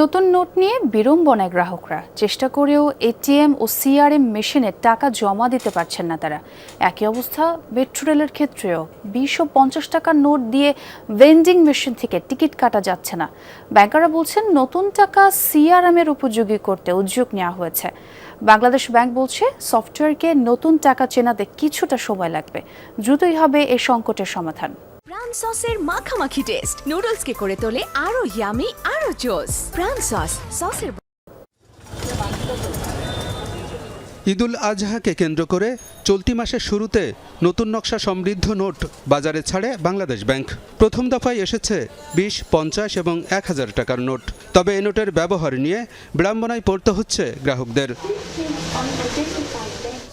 নতুন নোট নিয়ে বিড়ম্বনায় গ্রাহকরা। চেষ্টা করেও এটিএম ও সিআরএম মেশিনে টাকা জমা দিতে পারছেন না তারা। একই অবস্থা মেট্রো রেলের ক্ষেত্রেও। বিশ পঞ্চাশ টাকার নোট দিয়ে ভেন্ডিং মেশিন থেকে টিকিট কাটা যাচ্ছে না। ব্যাংকাররা বলছেন, নতুন টাকা সিআরএম এর উপযোগী করতে উদ্যোগ নেওয়া হয়েছে। বাংলাদেশ ব্যাংক বলছে, সফটওয়্যারকে নতুন টাকা চেনাতে কিছুটা সময় লাগবে। দ্রুতই হবে এই সংকটের সমাধান। প্রাণ সসের মাখামাখি টেস্ট নুডলসকে করে তোলে আরও ইয়ামি আরও জোস প্রাণ সস সসের ঈদুল আজহাকে কেন্দ্র করে চলতি মাসের শুরুতে নতুন নকশা সমৃদ্ধ নোট বাজারে ছাড়ে বাংলাদেশ ব্যাংক। প্রথম দফায় এসেছে বিশ, পঞ্চাশ এবং এক হাজার টাকার নোট। তবে এ নোটের ব্যবহার নিয়ে বিড়ম্বনায় পড়তে হচ্ছে গ্রাহকদের।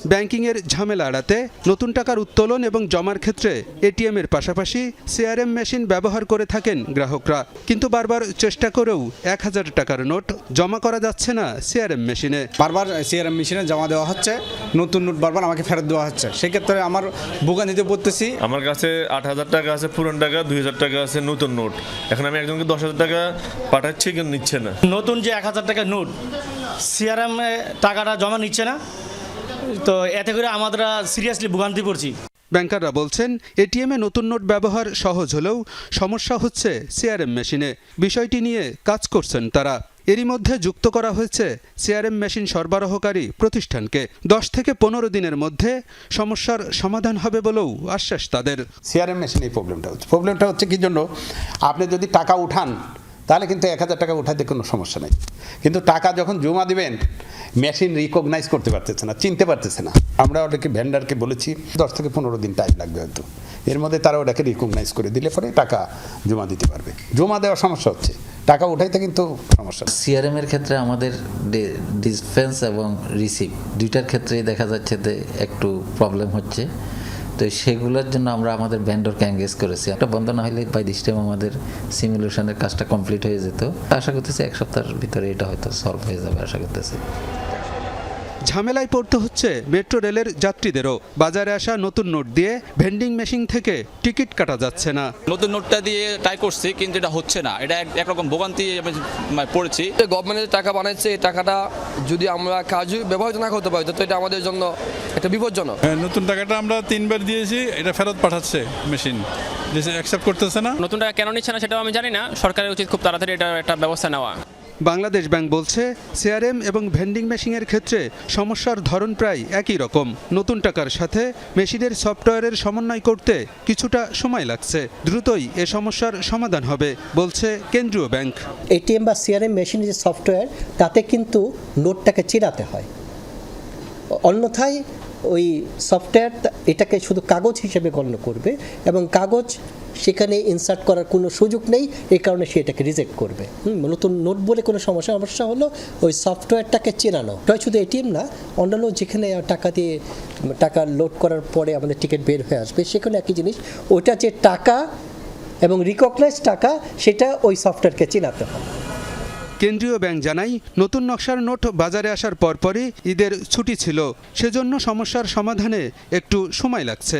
ব্যাংকিংয়ের ঝামেলা এড়াতে নতুন টাকার উত্তোলন এবং জমার ক্ষেত্রে এটিএম এর পাশাপাশি সিআরএম মেশিন ব্যবহার করে থাকেন গ্রাহকরা। কিন্তু বারবার চেষ্টা করেও এক হাজার টাকার নোট জমা করা যাচ্ছে না সিআরএম মেশিনে। বারবার সিআরএম মেশিনে জমা দেওয়া হচ্ছে নতুন নোট বারবার আমাকে ফেরত দেওয়া হচ্ছে। সেক্ষেত্রে আমার বুকা নিতে পড়তেছি। আমার কাছে আট হাজার টাকা আছে পুরান টাকা দুই হাজার টাকা আছে নতুন নোট। এখন আমি একজনকে দশ হাজার টাকা পাঠাচ্ছি কিন্তু নিচ্ছে না। নতুন যে এক হাজার টাকার নোট সিআরএম টাকাটা জমা নিচ্ছে না তো এতে করে আমরা সিরিয়াসলি ভোগান্তি পড়ছি। ব্যাংকাররা বলছেন এটিএমে নতুন নোট ব্যবহার সহজ হলেও সমস্যা হচ্ছে সিআরএম মেশিনে। বিষয়টি নিয়ে কাজ করছেন তারা। এরই মধ্যে যুক্ত করা হয়েছে সিআরএম মেশিন সরবরাহকারী প্রতিষ্ঠানকে। দশ থেকে পনেরো দিনের মধ্যে সমস্যার সমাধান হবে বলেও আশ্বাস তাদের। সিআরএম মেশিনে এই প্রবলেমটা হচ্ছে। প্রবলেমটা হচ্ছে কি জন্য? আপনি যদি টাকা উঠান তাহলে কিন্তু এক হাজার টাকা উঠাতে কোনো সমস্যা নেই। কিন্তু টাকা যখন জমা দিবেন মেশিন রিকগনাইজ করতে পারতেছে না, চিনতে পারতেছে না। আমরা ওটাকে ভেন্ডারকে বলেছি, দশ থেকে পনেরো দিন টাইম লাগবে হয়তো। এর মধ্যে তারা ওটাকে রিকগনাইজ করে দিলে পরে টাকা জমা দিতে পারবে। জমা দেওয়ার সমস্যা হচ্ছে। টাকা উঠাইতে কিন্তু সমস্যা সিআরএম এর ক্ষেত্রে আমাদের ডিসপেন্স এবং রিসিভ দুইটার ক্ষেত্রেই দেখা যাচ্ছে যে একটু প্রবলেম হচ্ছে। তো সেগুলোর জন্য আমরা আমাদের ভেন্ডরকে এঙ্গেজ করেছি। একটা বন্ধ না হলে বাই দিস আমাদের সিমুলেশনের কাজটা কমপ্লিট হয়ে যেত। আশা করতেছি এক সপ্তাহের ভিতরে এটা হয়তো সলভ হয়ে যাবে, আশা করতেছি। ঝামেলায় পড়তে হচ্ছে মেট্রো রেলের যাত্রীদেরও। বাজারে আসা নতুন নোট দিয়ে ভেন্ডিং মেশিন থেকে টিকিট কাটা যাচ্ছে না। নতুন নোটটা দিয়ে ট্রাই করছি কিন্তু এটা হচ্ছে না। এটা এক- একরকম ভোগান্তি আমি মানে পড়েছি। গভর্নমেন্টের টাকা বানাচ্ছে এই টাকাটা যদি আমরা কাজে ব্যবহৃত না করতে পারি তো এটা আমাদের জন্য একটা বিপজ্জনক। হ্যাঁ, নতুন টাকাটা আমরা তিনবার দিয়েছি এটা ফেরত পাঠাচ্ছে মেশিন। অ্যাকসেপ্ট করতেছে না। নতুন টাকা কেন নিচ্ছে না সেটাও আমি জানি না। সরকারের উচিত খুব তাড়াতাড়ি এটা একটা ব্যবস্থা নেওয়া। বাংলাদেশ ব্যাংক বলছে সিআরএম এবং ভেন্ডিং মেশিনের ক্ষেত্রে সমস্যার ধরন প্রায় একই রকম। নতুন টাকার সাথে মেশিনের সফটওয়্যারের সমন্বয় করতে কিছুটা সময় লাগছে। দ্রুতই এ সমস্যার সমাধান হবে, বলছে কেন্দ্রীয় ব্যাংক। এটিএম বা সিআরএম মেশিনের যে সফটওয়্যার, তাতে কিন্তু নোটটাকে চিরাতে হয়। অন্যথায় ওই সফটওয়্যার, এটাকে শুধু কাগজ হিসেবে গণ্য করবে এবং কাগজ সেখানে ইনসার্ট করার কোনো সুযোগ নেই এই কারণে সে এটাকে রিজেক্ট করবে। নতুন নোট বলে কোনো সমস্যা সমস্যা হলো ওই সফটওয়্যারটাকে চেনানো। শুধু এটিএম না, অন্যান্য যেখানে টাকা দিয়ে, টাকা লোড করার পরে আমাদের টিকিট বের হয়ে আসবে, সেখানে একই জিনিস, ওটা যে টাকা এবং রিকগনাইজ টাকা, সেটা ওই সফটওয়্যারকে চেনাতে হবে। কেন্দ্রীয় ব্যাংক জানাই নতুন নকশার নোট বাজারে আসার পরপরই ঈদের ছুটি ছিল, সেজন্য সমস্যার সমাধানে একটু সময় লাগছে।